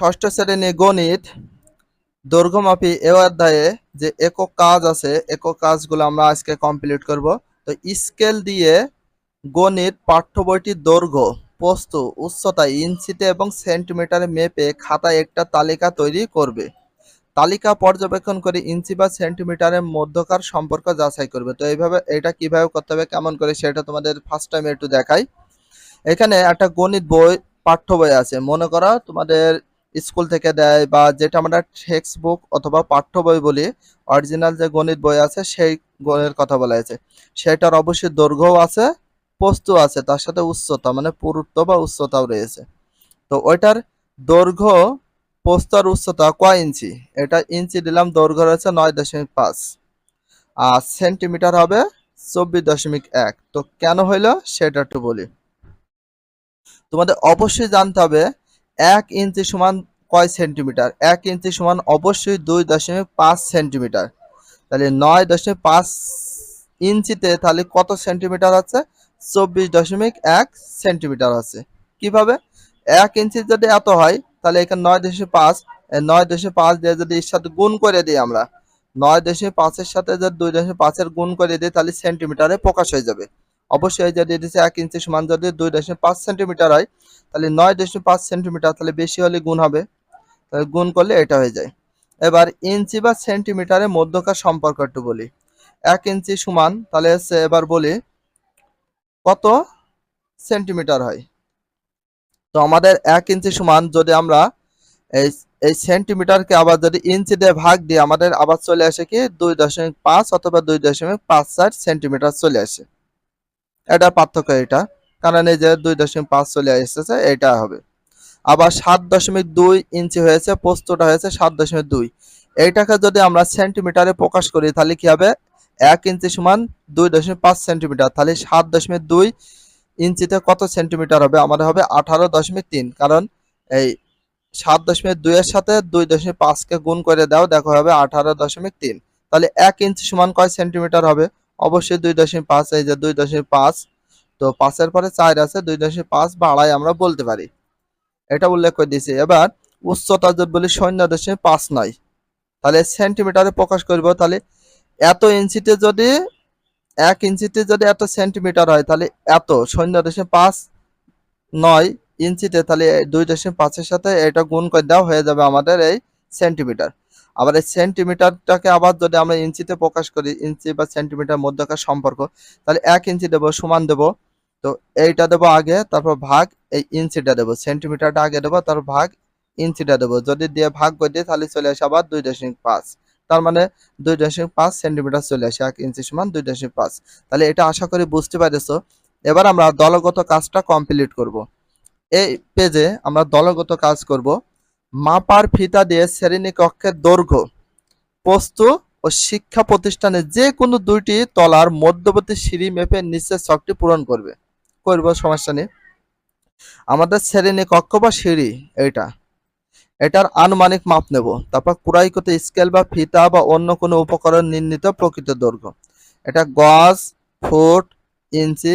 ষষ্ঠ শ্রেণি গণিত, দৈর্ঘ্যমাপী এ অধ্যায়ে যে একক কাজ আছে, একক কাজগুলো আমরা আজকে কমপ্লিট করব। তো স্কেল দিয়ে গণিত পাঠ্য বইটির দৈর্ঘ্য প্রস্থ উচ্চতা, ইঞ্চিতে এবং সেন্টিমিটারে মেপে খাতায় একটা তালিকা তৈরি করবে। তালিকা পর্যবেক্ষণ করে ইঞ্চি বা সেন্টিমিটারের মধ্যকার সম্পর্ক যাচাই করবে। তো এইভাবে এটা কীভাবে করতে হবে, কেমন করে সেটা তোমাদের ফার্স্ট টাইম একটু দেখাই। এখানে একটা গণিত বই, পাঠ্য বই আছে। মনে করো তোমাদের স্কুল থেকে দেয় বা যেটা আমরা টেক্সট বুক অথবা পাঠ্য বই বলি অরিজিনাল যে গণিত বই আছে সেই গণের কথা বলা হয়েছে। সেটার অবশ্যই দৈর্ঘ্যও আছে প্রস্তু আছে, তার সাথে উচ্চতা মানে পুরুত্ব বা উচ্চতাও রয়েছে। তো ওইটার দৈর্ঘ্য, প্রস্থ আর উচ্চতা কয় ইঞ্চি? এটা ইঞ্চি দিলাম, দৈর্ঘ্য রয়েছে নয় দশমিক পাঁচ। আর সেন্টিমিটার হবে চব্বিশ দশমিক এক। তো কেন হইল? সেটা একটু বলি। তোমাদের অবশ্যই জানতে হবে এক ইঞ্চি সমান কয় সেন্টিমিটার? এক ইঞ্চি সমান অবশ্যই দুই দশমিক পাঁচ সেন্টিমিটার। তাহলে নয় দশমিক পাঁচ ইঞ্চিতে তাহলে কত সেন্টিমিটার আছে? চব্বিশ দশমিক এক সেন্টিমিটার আছে। কীভাবে? এক ইঞ্চি যদি এত হয়, তাহলে এখানে নয় দশমিক পাঁচ নয় দশমিক পাঁচ দিয়ে যদি এর সাথে গুণ করে দিই আমরা, নয় দশমিক পাঁচের সাথে যদি দুই দশমিক পাঁচের গুণ করে দিই, তাহলে সেন্টিমিটারে প্রকাশ হয়ে যাবে। অবশ্যই যদি দিচ্ছে এক ইঞ্চি সমান যদি দুই দশমিক পাঁচ সেন্টিমিটার হয়, তাহলে নয় দশমিক পাঁচ সেন্টিমিটার তাহলে বেশি হলে গুণ হবে। তাহলে গুণ করলে এটা হয়ে যায়। এবার ইঞ্চি বা সেন্টিমিটারের মধ্যকার সম্পর্ক একটু বলি। এক ইঞ্চি সমান, তাহলে হচ্ছে এবার বলি কত সেন্টিমিটার হয়? তো আমাদের এক ইঞ্চি সমান যদি আমরা এই এই সেন্টিমিটারকে আবার যদি ইঞ্চি দিয়ে ভাগ দিই, আমাদের আবার চলে আসে কি দুই দশমিক পাঁচ অথবা দুই দশমিক পাঁচ চার সেন্টিমিটার চলে আসে। এটা পার্থক্য এটা। কারণ এই যে দুই দশমিক পাঁচ চলে এসেছে, এটা হবে। আবার সাত দশমিক দুই ইঞ্চি হয়েছে পোস্তটা হয়েছে সাত দশমিক দুই। এইটাকে যদি আমরা সেন্টিমিটারে প্রকাশ করি, তাহলে কি হবে? এক ইঞ্চি সমান দুই দশমিক পাঁচ সেন্টিমিটার। তাহলে সাত দশমিক দুই ইঞ্চিতে কত সেন্টিমিটার হবে? আমাদের হবে আঠারো দশমিক তিন। কারণ এই সাত দশমিক দুইয়ের সাথে দুই দশমিক পাঁচকে গুণ করে দাও, দেখো হবে আঠারো দশমিক তিন। তাহলে এক ইঞ্চি সমান কয় সেন্টিমিটার হবে? অবশ্যই দুই দশমিক পাঁচ, এই যে দুই দশমিক পাঁচ, তো পাঁচের পরে চার আছে, দুই দশমিক পাঁচ বা আড়াই আমরা বলতে পারি। এটা উল্লেখ করে দিয়েছি। এবার উচ্চতা যদি বলি শূন্য দশমিক পাঁচ নয়, তাহলে সেন্টিমিটারে প্রকাশ করব। তাহলে এত ইঞ্চিতে যদি, এক ইঞ্চিতে যদি এত সেন্টিমিটার হয়, তাহলে এত শূন্য দশমিক পাঁচ নয় ইঞ্চিতে, তাহলে দুই দশমিক পাঁচের সাথে এটা গুণ করে দেওয়া হয়ে যাবে আমাদের এই সেন্টিমিটার আবার এই সেন্টিমিটারটাকে আবার যদি আমরা ইঞ্চিতে প্রকাশ করি, ইঞ্চি বা সেন্টিমিটার মধ্যকার সম্পর্ক, তাহলে এক ইঞ্চি দেবো, সমান দেবো। তো এইটা দেবো আগে, তারপর ভাগ এই ইঞ্চিটা দেবো। সেন্টিমিটারটা আগে দেবো, তারপর ভাগ ইঞ্চিটা দেবো। যদি দিয়ে ভাগ করে দিই, তাহলে চলে আসে আবার দুই দশমিক পাঁচ। তার মানে দুই দশমিক পাঁচ সেন্টিমিটার চলে আসে, এক ইঞ্চি সমান দুই দশমিক পাঁচ। তাহলে এটা আশা করি বুঝতে পারছ এবার আমরা দলগত কাজটা কমপ্লিট করব। এই পেজে আমরা দলগত কাজ করব। মাপার ফিতা দিয়ে শ্রেণি কক্ষের দৈর্ঘ্য প্রস্তু ও শিক্ষা প্রতিষ্ঠানে যে কোনো দুইটি তলার মধ্যবর্তী সিঁড়ি মেপে নিচের ছকটি পূরণ করবে। করব, সমস্যা নেই। আমাদের শ্রেণি কক্ষ বা সিঁড়ি, এইটা। এটার আনুমানিক মাপ নেব। তারপর কুড়াই করতে স্কেল বা ফিতা বা অন্য কোনো উপকরণ নির্ণীত প্রকৃত দৈর্ঘ্য। এটা গজ, ফুট, ইঞ্চি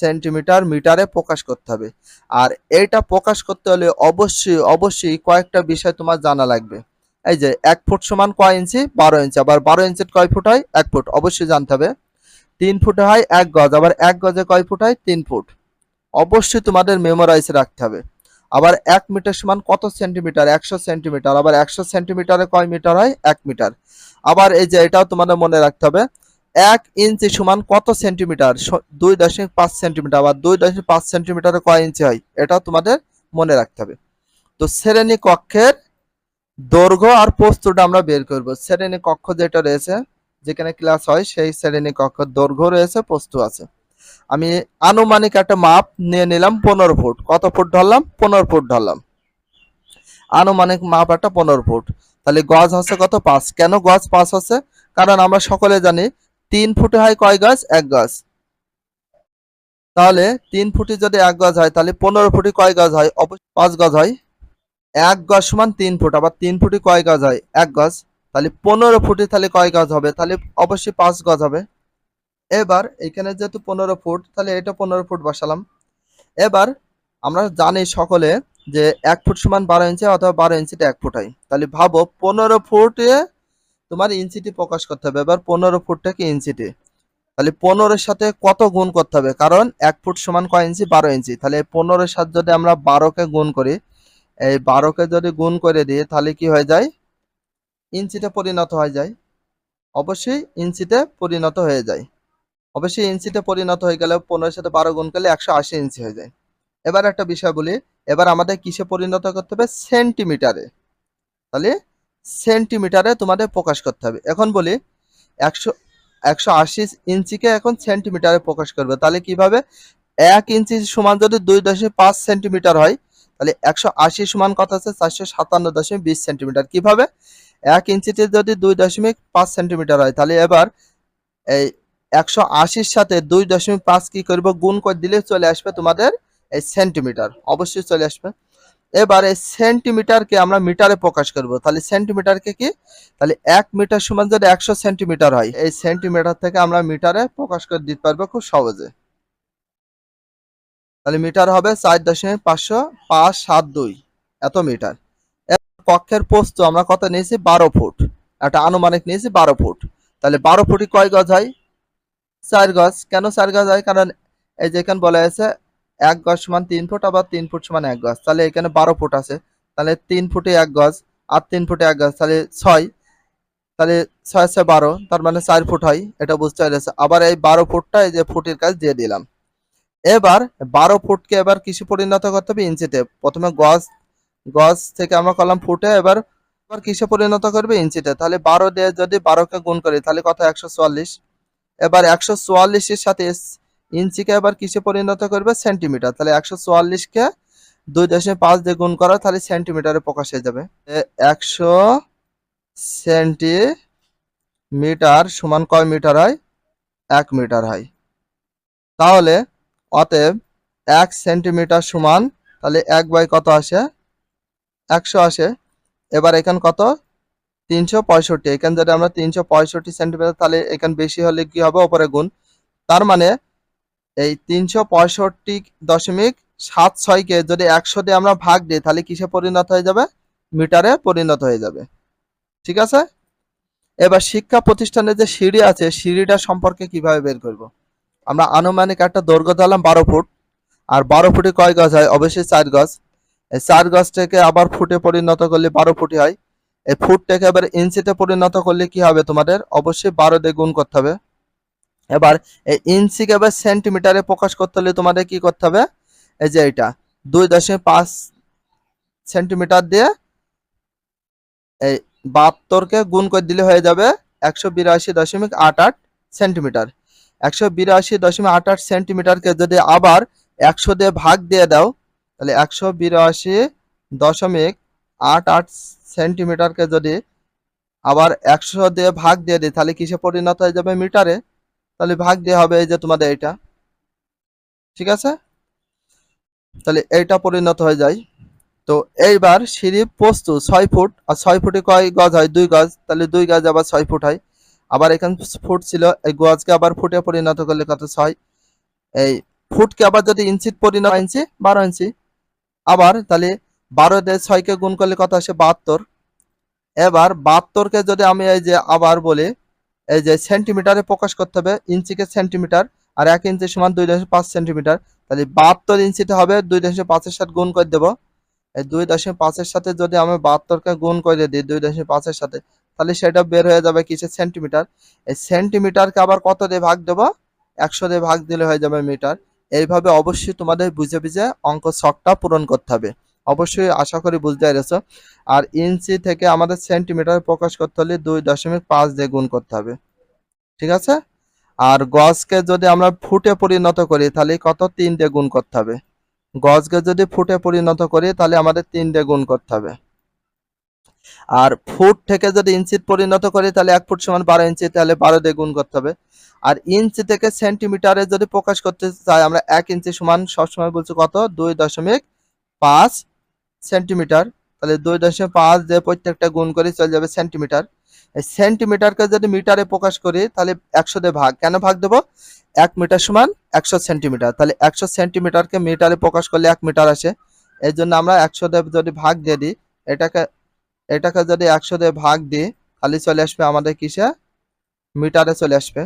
সেন্টিমিটার মিটারে প্রকাশ করতে হবে। আর এইটা প্রকাশ করতে হলে অবশ্যই অবশ্যই কয়েকটা বিষয় তোমার জানা লাগবে। এই যে এক ফুট সমান কয় ইঞ্চি? বারো ইঞ্চি। আবার বারো ইঞ্চির কয় ফুট হয়? এক ফুট। অবশ্যই জানতে হবে। তিন ফুটে হয় এক গজ। আবার এক গজে কয় ফুট হয়? তিন ফুট। অবশ্যই তোমাদের মেমোরাইজ রাখতে হবে। আবার এক মিটার সমান কত সেন্টিমিটার? একশো সেন্টিমিটার। আবার একশো সেন্টিমিটারে কয় মিটার হয়? এক মিটার। আবার এই যে এটাও তোমাদের মনে রাখতে হবে। এক ইঞ্চি সমান কত সেন্টিমিটার? দুই দশমিক পাঁচ সেন্টিমিটার আবার দুই দশমিক পাঁচ সেন্টিমিটারে কয় ইঞ্চি হয়? এটাও তোমাদের মনে রাখতে হবে। তো শ্রেণি কক্ষের দৈর্ঘ্য আর প্রস্তুটা আমরা বের করব। শ্রেণি কক্ষ যেটা রয়েছে, যেখানে ক্লাস হয়, সেই শ্রেণি কক্ষের দৈর্ঘ্য রয়েছে প্রস্তু আছে। আমি আনুমানিক একটা মাপ নিয়ে নিলাম, পনেরো ফুট। কত ফুট ধরলাম? পনেরো ফুট ধরলাম। আনুমানিক মাপ একটা পনেরো ফুট। তাহলে গজ হচ্ছে কত? পাঁচ। কেন গজ পাঁচ হচ্ছে কারণ আমরা সকলে জানি তিন ফুটে হয় কয় গজ এক গজ তাহলে তিন ফুটে যদি এক গজ হয়, তাহলে পনেরো ফুটে কয় গজ হয়? অবশ্যই পাঁচ গজ হয়। এক গজ সমান তিন ফুট, আবার তিন ফুটে কয় গজ হয়? এক গজ তাহলে পনেরো ফুটে তাহলে কয় গজ হবে? তাহলে অবশ্যই পাঁচ গজ হবে। এবার এখানে যেহেতু পনেরো ফুট, তাহলে এটা পনেরো ফুট বসালাম। এবার আমরা জানি সকলে যে এক ফুট সমান বারো ইঞ্চি অথবা বারো ইঞ্চিতে এক ফুট হয়। তাহলে ভাবো পনেরো ফুটে তোমার ইঞ্চিটি প্রকাশ করতে হবে। এবার পনেরো ফুটটাকে ইঞ্চিতে তাহলে পনেরোর সাথে কত গুণ করতে হবে? কারণ এক ফুট সমান কয় ইঞ্চি বারো ইঞ্চি তাহলে পনেরোর সাথে যদি আমরা বারোকে গুণ করি, এই বারোকে যদি গুণ করে দিই, তাহলে কি হয়ে যায়? ইঞ্চিতে পরিণত হয়ে যায়। অবশ্যই ইঞ্চিতে পরিণত হয়ে যায়। অবশ্যই ইঞ্চিতে পরিণত হয়ে গেলে পনেরোর সাথে বারো গুণ করলে একশো আশি ইঞ্চি হয়ে যায়। এবার একটা বিষয় বলি। এবার আমাদের কিসে পরিণত করতে হবে? সেন্টিমিটারে তাহলে সেন্টিমিটারে তোমাদের প্রকাশ করতে হবে। এখন বলি, একশো একশো আশি ইঞ্চিকে এখন সেন্টিমিটারে প্রকাশ করবে। তাহলে কীভাবে? এক ইঞ্চি সমান যদি দুই দশমিক পাঁচ সেন্টিমিটার হয়, তাহলে একশো আশি সমান কত আছে? চারশো সাতান্ন দশমিক বিশ সেন্টিমিটার। কীভাবে? এক ইঞ্চিতে যদি দুই দশমিক পাঁচ সেন্টিমিটার হয়, তাহলে এবার এই একশো আশির সাথে দুই দশমিক পাঁচ কি করব? গুণ করে দিলে চলে আসবে তোমাদের এই সেন্টিমিটার। অবশ্যই চলে আসবে। এবার সেন্টিমিটারকে আমরা মিটারে প্রকাশ করব। তাহলে সেন্টিমিটারকে কি? তাহলে এক মিটার সমান যদি একশো সেন্টিমিটার হয়, এই সেন্টিমিটার থেকে আমরা মিটারে প্রকাশ করে দিতে পারব খুব সহজে। তাহলে মিটার হবে চার দশমিক পাঁচশো পাঁচ সাত দুই এত মিটার। কক্ষের পোস্ত আমরা কত নিয়েছি? বারো ফুট। একটা আনুমানিক নিয়েছি বারো ফুট। তাহলে বারো ফুটই কয় গজ হয়? চার গজ। কেন চার গজ হয়? কারণ এই যে এখানে বলা আছে এক গজ সমান তিন ফুট, আবার তিন ফুট সমান এক গজ। তাহলে এখানে বারো ফুট আছে। তাহলে তিন ফুটে এক গজ, আর তিন ফুটে এক গজ, তাহলে ছয়। তাহলে ছয় ছয় বারো, তার মানে চার ফুট হয়, এটা বুঝতে পেরেছে। আবার এই বারো ফুটটা এই যে ফুটের কাজ দিয়ে দিলাম। এবার বারো ফুটকে এবার কিসে পরিণত করতে হবে ইঞ্চিতে প্রথমে গজ গজ থেকে আমরা করলাম ফুটে, এবার এবার কিসে পরিণত করবে ইঞ্চিতে তাহলে বারো দিয়ে যদি বারোকে গুণ করি, তাহলে কত? একশো চুয়াল্লিশ। এবার একশো চুয়াল্লিশের সাথে ইঞ্চিকে এবার কিসে পরিণত করবে? সেন্টিমিটার। তাহলে একশো চুয়াল্লিশকে দুই দশমিক পাঁচ দিয়ে গুণ করা, তাহলে সেন্টিমিটারে প্রকাশ হয়ে যাবে। একশো সেন্টিমিটার সমান কয় মিটার হয়? এক মিটার হয়। তাহলে অতএব এক সেন্টিমিটার সমান, তাহলে এক বাই কত আসে? একশো আসে। এবার এখান কত? তিনশো পঁয়ষট্টি। এখান যদি আমরা তিনশো পঁয়ষট্টি সেন্টিমিটার, তাহলে এখান বেশি হলে কি হবে? ওপরে গুণ। তার মানে এই তিনশো পঁয়ষট্টি দশমিক সাত ছয়কে যদি একশো দিয়ে আমরা ভাগ দিই, তাহলে কিসে পরিণত হয়ে যাবে? মিটারে পরিণত হয়ে যাবে। ঠিক আছে? এবার শিক্ষা প্রতিষ্ঠানের যে সিঁড়ি আছে, সিঁড়িটা সম্পর্কে কীভাবে বের করব? আমরা আনুমানিক একটা দৈর্ঘ্য দিলাম বারো ফুট, আর বারো ফুটে কয় গজ হয়? অবশ্যই চার গজ। এই চার গজটাকে আবার ফুটে পরিণত করলে বারো ফুটই হয়। এই ফুটটাকে এবার ইঞ্চিতে পরিণত করলে কি হবে তোমাদের? অবশ্যই বারো দিয়ে গুণ করতে হবে। এবার এই ইঞ্চিকে এবার সেন্টিমিটারে প্রকাশ করতে হলে তোমাদের কি করতে হবে? এই যে এটা দুই দশমিক পাঁচ সেন্টিমিটার দিয়ে এই বাহাত্তরকে গুণ করে দিলে হয়ে যাবে একশো বিরাশি দশমিক আট আট সেন্টিমিটার একশো বিরাশি দশমিক আট আট সেন্টিমিটারকে যদি আবার একশো দিয়ে ভাগ দিয়ে দাও, তাহলে একশো বিরাশি দশমিক আট আট সেন্টিমিটারকে যদি আবার একশো দিয়ে ভাগ দিয়ে দিই, তাহলে কিসে পরিণত হয়ে যাবে মিটারে? তাহলে ভাগ দিয়ে হবে এই যে তোমাদের এইটা ঠিক আছে? তাহলে এইটা পরিণত হয়ে যায়। তো এইবার সিঁড়ি পোস্ত ছয় ফুট। আর ছয় ফুটে কয় গজ হয়? দুই গজ। তাহলে দুই গজ আবার ছয় ফুট হয়। আবার এখানে ফুট ছিল, এই গজকে আবার ফুটে পরিণত করলে কত ছয়? এই ফুটকে আবার যদি ইঞ্চি পরিণত ইঞ্চি, বারো ইঞ্চি। আবার তাহলে বারো দিয়ে ছয়কে গুণ করলে কত আসে? বাহাত্তর। এবার বাহাত্তরকে যদি আমি এই যে আবার বলি এই যে সেন্টিমিটারে প্রকাশ করতে হবে, ইঞ্চিকে সেন্টিমিটার আর এক ইঞ্চি সমান দুই দশমিক পাঁচ সেন্টিমিটার তাহলে বাহাত্তর ইঞ্চিতে হবে, দুই দশমিক পাঁচের সাথে গুণ করে দেবো। এই দুই দশমিক পাঁচের সাথে যদি আমি বাহাত্তরকে গুণ করে দিই, দুই দশমিক পাঁচের সাথে, তাহলে সেটা বের হয়ে যাবে কিসের সেন্টিমিটার এই সেন্টিমিটারকে আবার কত দিয়ে ভাগ দেবো? একশো দিয়ে ভাগ দিলে হয়ে যাবে মিটার। এইভাবে অবশ্যই তোমাদের বুঝে বুঝে অঙ্ক ছকটা পূরণ করতে হবে। অবশ্যই আশা করি বুঝতে পেরেছ। আর ইঞ্চি থেকে আমাদের সেন্টিমিটার প্রকাশ করতে হলে দুই দশমিক পাঁচ দিয়ে গুণ করতে হবে। ঠিক আছে? আর গজকে যদি আমরা ফুটে পরিণত করি, তাহলে কত? তিন দিয়ে গুণ করতে হবে। গজকে যদি ফুটে পরিণত করি, তাহলে আমাদের তিন দিয়ে গুণ করতে হবে। আর ফুট থেকে যদি ইঞ্চিত পরিণত করি, তাহলে এক ফুট সমান বারো ইঞ্চি, তাহলে বারো দিয়ে গুণ করতে হবে। আর ইঞ্চি থেকে সেন্টিমিটারে যদি প্রকাশ করতে চাই, আমরা এক ইঞ্চি সমান সবসময় বলছি কত? দুই দশমিক পাঁচ সেন্টিমিটার, তাহলে দুই দশমিক পাঁচ দিয়ে প্রত্যেকটা গুণ করে চলে যাবে সেন্টিমিটার। সেন্টিমিটারকে যদি মিটারে প্রকাশ করি, তাহলে একশো দিয়ে ভাগ। কেন ভাগ দেবো? এক মিটার সমান একশো সেন্টিমিটার। তাহলে একশো সেন্টিমিটারকে মিটারে প্রকাশ করলে এক মিটার আসে। এই জন্য আমরা একশো দিয়ে যদি ভাগ দিয়ে দিই, এটাকে এটাকে যদি একশো দিয়ে ভাগ দিই খালি চলে আসবে আমাদের কিসে? মিটারে চলে আসবে।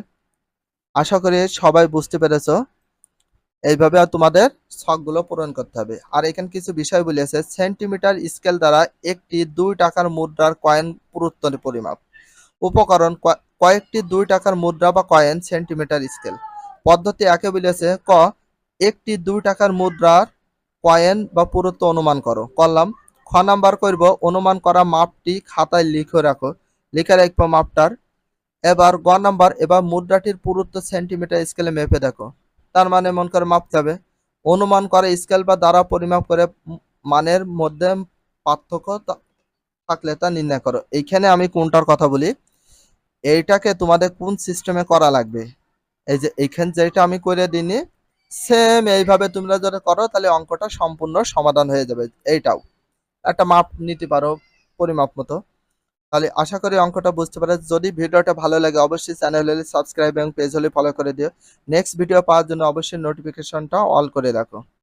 আশা করি সবাই বুঝতে পেরেছ। এইভাবে তোমাদের ছকগুলো পূরণ করতে হবে। আর এখানে কিছু বিষয় বলেছে সেন্টিমিটার স্কেল দ্বারা একটি দুই টাকার মুদ্রার কয়েন পুরুত্বের পরিমাপ। উপকরণ কয়েকটি দুই টাকার মুদ্রা বা কয়েন সেন্টিমিটার স্কেল পদ্ধতি একে বলেছে, ক, একটি দুই টাকার মুদ্রার কয়েন বা পুরুত্ব অনুমান করো। করলাম, খ নাম্বার করব, অনুমান করা মাপটি খাতায় লিখে রাখো। লিখে রাখব মাপটার। এবার গ নাম্বার, এবার মুদ্রাটির পুরুত্ব সেন্টিমিটার স্কেলে মেপে দেখো। তার মানে মন করে মাপতে হবে অনুমান করে স্কেল বা দ্বারা পরিমাপ করে মানের মধ্যে পার্থক্য থাকলে তা নির্ণয় করো। এইখানে আমি কোনটার কথা বলি? এইটাকে তোমাদের কোন সিস্টেমে করা লাগবে? এই যে এইখানে যেটা আমি করে দিনি সেম এইভাবে তোমরা যদি করো, তাহলে অঙ্কটা সম্পূর্ণ সমাধান হয়ে যাবে। এইটাও। একটা মাপ নিতে পারো, পরিমাপ মতো। তাহলে আশা করি অঙ্কটা বুঝতে পারে যদি ভিডিওটা ভালো লাগে, অবশ্যই চ্যানেল হলে সাবস্ক্রাইব এবং পেজ হলে ফলো করে দিও। নেক্সট ভিডিও পাওয়ার জন্য অবশ্যই নোটিফিকেশনটা অল করে রাখো।